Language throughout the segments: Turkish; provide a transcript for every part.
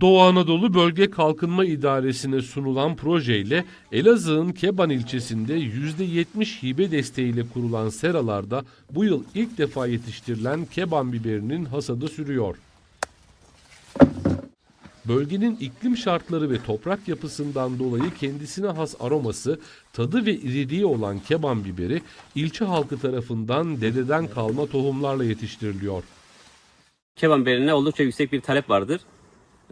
Doğu Anadolu Bölge Kalkınma İdaresi'ne sunulan projeyle Elazığ'ın Keban ilçesinde %70 hibe desteğiyle kurulan seralarda bu yıl ilk defa yetiştirilen keban biberinin hasadı sürüyor. Bölgenin iklim şartları ve toprak yapısından dolayı kendisine has aroması, tadı ve iriliği olan keban biberi ilçe halkı tarafından dededen kalma tohumlarla yetiştiriliyor. keban biberine oldukça yüksek bir talep vardır.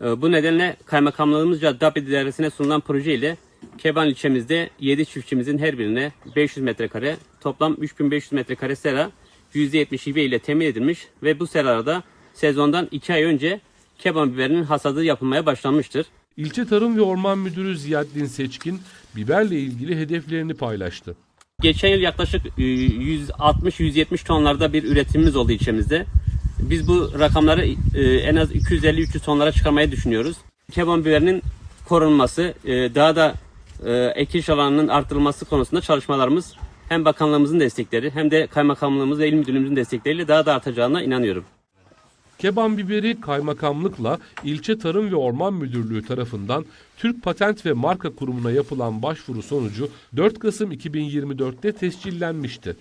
Ee, Bu nedenle kaymakamlığımızca DAP idaresine sunulan proje ile Keban ilçemizde 7 çiftçimizin her birine 500 metrekare toplam 3500 metrekare sera %70 hibe ile temin edilmiş ve bu seralarda sezondan 2 ay önce keban biberinin hasadı yapılmaya başlanmıştır. İlçe Tarım ve Orman Müdürü Ziyaddin Seçkin biberle ilgili hedeflerini paylaştı. Geçen yıl yaklaşık e, 160-170 tonlarda bir üretimimiz oldu ilçemizde. Biz bu rakamları e, en az 250-300 tonlara çıkarmayı düşünüyoruz. Keban biberinin korunması, e, daha da e, ekiş alanının artırılması konusunda çalışmalarımız hem bakanlığımızın destekleri hem de kaymakamlığımız ve il müdürlüğümüzün destekleriyle daha da artacağına inanıyorum. Keban biberi kaymakamlıkla ilçe Tarım ve Orman Müdürlüğü tarafından Türk Patent ve Marka Kurumu'na yapılan başvuru sonucu 4 Kasım 2024'te tescillenmişti.